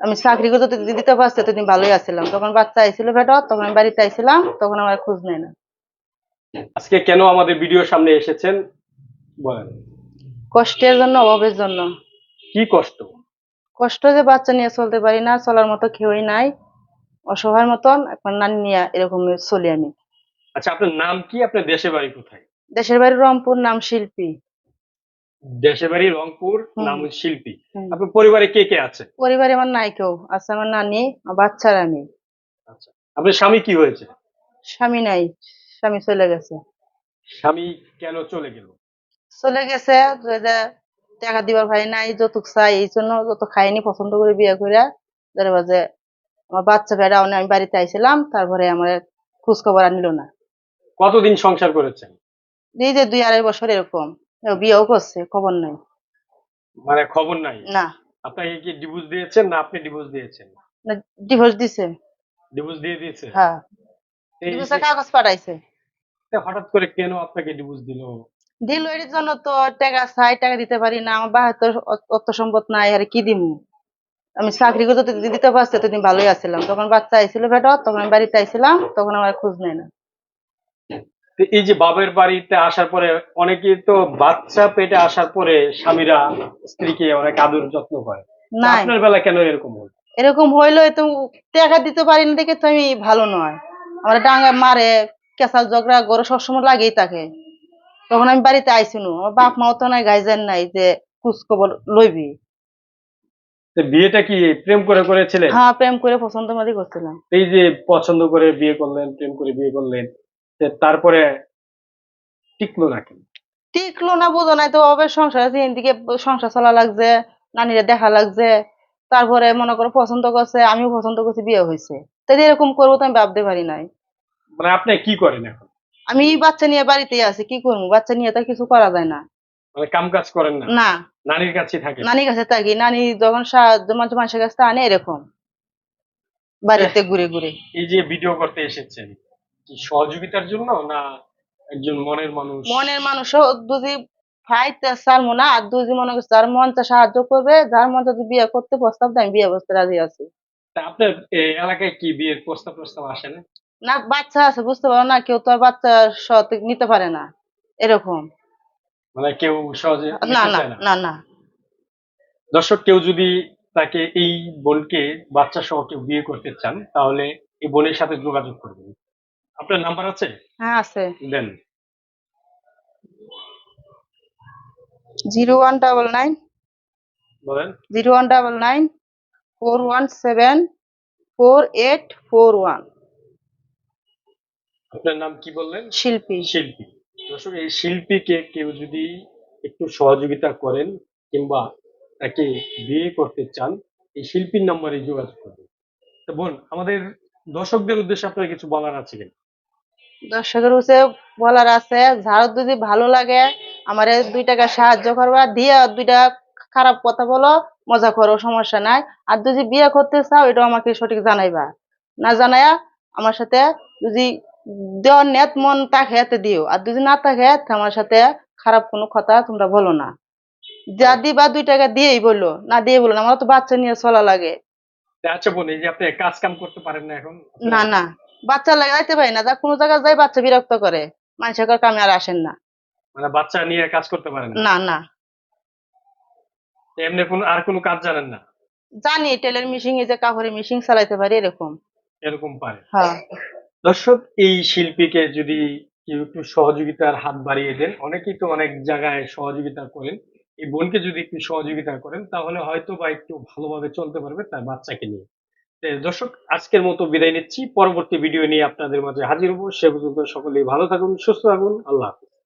আমি চাকরি করতে দিতে পারছি ততদিন ভালোই আছিলাম। তখন বাচ্চা আইছিল ভেটত তখন আমি বাড়িতে আইছিলাম তখন আমার খোঁজ নেয় না। আজকে কেন আমাদের ভিডিওর সামনে এসেছেন? বলেন। কষ্টের জন্য অভাবের জন্য। কি কষ্ট? কষ্ট যে বাচ্চা নিয়ে চলতে পারি না চলার মতো কেউই নাই। অসহায় মতন এখন নানি নিয়ে এরকম চলি আমি। আচ্ছা আপনার নাম কি? আপনার দেশের বাড়ি কোথায়? দেশের বাড়ি রংপুর নাম শিল্পী। দেশের বাড়ি রংপুর নাম শিল্পী। আপনার পরিবারে কে কে আছে? পরিবারে আমার নাই কেউ আছে আমার নানি বাচ্চার আমি। আচ্ছা আপনার স্বামী কি হয়েছে? স্বামী নাই স্বামী চলে গেছে। স্বামী কেন চলে গেল? চলে গেছে টাকা দিবার ভাই নাই যৌতুক চাই এই জন্য যত খাইনি পছন্দ করে বিয়ে করে ধরে বাজে আমার বাচ্চা বেড়া আমি বাড়িতে আইছিলাম তারপরে আমার খোঁজ খবর আর নিল না। কতদিন সংসার করেছেন? এই যে দুই আড়াই বছর এরকম। বিয়েও করছে খবর নাই। মানে খবর নাই? না। আপনাকে কি ডিভোর্স দিয়েছেন না আপনি ডিভোর্স দিয়েছেন? না ডিভোর্স দিছে। ডিভোর্স দিয়ে দিয়েছে? হ্যাঁ। ডিভোর্সের কাগজ পাঠাইছে। হঠাৎ করে কেন আপনাকে ডিভোর্স দিল? দিল এর জন্য তো টাকা চাই টাকা দিতে পারি না আমার বাহার তো অর্থ সম্পদ নাই আর কি দিমু? আমি চাকরি করতে যদি দিতে পারছি ততদিন ভালোই আছিলাম। তখন বাচ্চা আইছিল ভেটত তখন আমি বাড়িতে আইছিলাম তখন আমার খোঁজ নেয় না। এই যে বাবের বাড়িতে আসার পরে অনেকে তো বাচ্চা পেটে আসার পরে স্বামীরা স্ত্রীকে অনেক আদর যত্ন করে। আপনার বেলা কেন এরকম হল? এরকম হইল তো টাকা দিতে পারি না দেখে তো আমি ভালো নয়। আমার ডাঙ্গা মারে কেঁচাল ঝগড়া গরু সবসময় লাগেই থাকে তখন আমি বাড়িতে আইসিনু। আমার বাপ মাও তো নাই গাইজেন নাই যে খোঁজ খবর লইবি। তো বিয়েটা কি প্রেম করে করেছিলেন? হ্যাঁ প্রেম করে পছন্দ মাদি করছিলাম। এই যে পছন্দ করে বিয়ে করলেন প্রেম করে বিয়ে করলেন তারপরে টিকলো না কেন? টিকলো না বোঝো নাই তো অবে সংসার আছে এদিকে সংসার চলা লাগছে নানিরা দেখা লাগছে তারপরে মনে করো পছন্দ করছে আমিও পছন্দ করছি বিয়ে হয়েছে। তাই এরকম করব তো আমি ভাবতে পারি নাই। মানে আপনি কি করেন এখন? আমি বাচ্চা নিয়ে বাড়িতেই আছি কি করব? বাচ্চা নিয়ে তো কিছু করা যায় না। মানে কাম কাজ করেন না? না। নানির কাছে থাকে? নানির কাছে থাকি নানি যখন সাহায্য মাঝে মানুষের কাছে আনে এরকম। বাড়িতে ঘুরে ঘুরে। এই যে ভিডিও করতে এসেছেন সহযোগিতার জন্য না একজন মনের মানুষ? মনের মানুষও দুজি ফাইতে সারমো না আর দুজি মনে করছে যার মন সাহায্য করবে যার মন যদি বিয়ে করতে প্রস্তাব দেয় বিয়ে বসতে রাজি আছি। আপনার এলাকায় কি বিয়ের প্রস্তাব প্রস্তাব আসে না? না বাচ্চা আছে বুঝতে পারো না কেউ তো আর বাচ্চা সত নিতে পারে না এরকম। মানে কেউ সহজে না না? না না। দর্শক কেউ যদি তাকে এই বোনকে বাচ্চা সহ কেউ বিয়ে করতে চান তাহলে এই বোনের সাথে যোগাযোগ করবেন। আপনার নাম্বার আছে? হ্যাঁ আছে। দেন। জিরো ওয়ান ডাবল নাইন বলেন। Zero one double nine four one seven four eight four one. আপনার নাম কি বললেন? শিল্পী। শিল্পী। দর্শক এই শিল্পীকে কেউ যদি একটু সহযোগিতা করেন কিংবা তাকে বিয়ে করতে চান এই শিল্পীর নাম্বারে যোগাযোগ করবেন। তো বোন আমাদের দর্শকদের উদ্দেশ্যে আপনার কিছু বলার আছে কিনা? দর্শকের হচ্ছে বলার আছে যার যদি ভালো লাগে আমারে দুই টাকা সাহায্য করবা দিয়ে দুইটা খারাপ কথা বলো মজা করো সমস্যা নাই। আর যদি বিয়ে করতে চাও এটা আমাকে সঠিক জানাইবা। না জানায়া আমার সাথে যদি দেওয়ার নেত মন থাকে এতে দিও। আর যদি না থাকে আমার সাথে খারাপ কোনো কথা তোমরা বলো না। যা দিবা দুই টাকা দিয়েই বলল না দিয়ে বলো না। আমার তো বাচ্চা নিয়ে চলা লাগে। আচ্ছা বোন এই যে আপনি কাজ কাম করতে পারেন না এখন? না না। বাচ্চা লাগাইতে পারি না যা কোনো জায়গায় যাই বাচ্চা বিরক্ত করে। মানুষের কামে আর আসেন না। মানে বাচ্চা নিয়ে কাজ করতে পারেন না? না না। এমনি কোনো আর কোনো কাজ জানেন না? জানি টেলার মেশিন এই যে কাপড়ের মেশিন চালাইতে পারি এরকম। এরকম পারে। হ্যাঁ। দর্শক এই শিল্পীকে যদি কেউ একটু সহযোগিতার হাত বাড়িয়ে দেন অনেকেই তো অনেক জায়গায় সহযোগিতা করেন। এই বোনকে যদি একটু সহযোগিতা করেন তাহলে হয়তো বা একটু ভালোভাবে চলতে পারবে তার বাচ্চাকে নিয়ে। দর্শক, আজকের মতো বিদায় নিচ্ছি। পরবর্তী ভিডিও নিয়ে আপনাদের মাঝে হাজির হব। সে পর্যন্ত সকলেই ভালো থাকুন, সুস্থ থাকুন। আল্লাহ হাফিজ।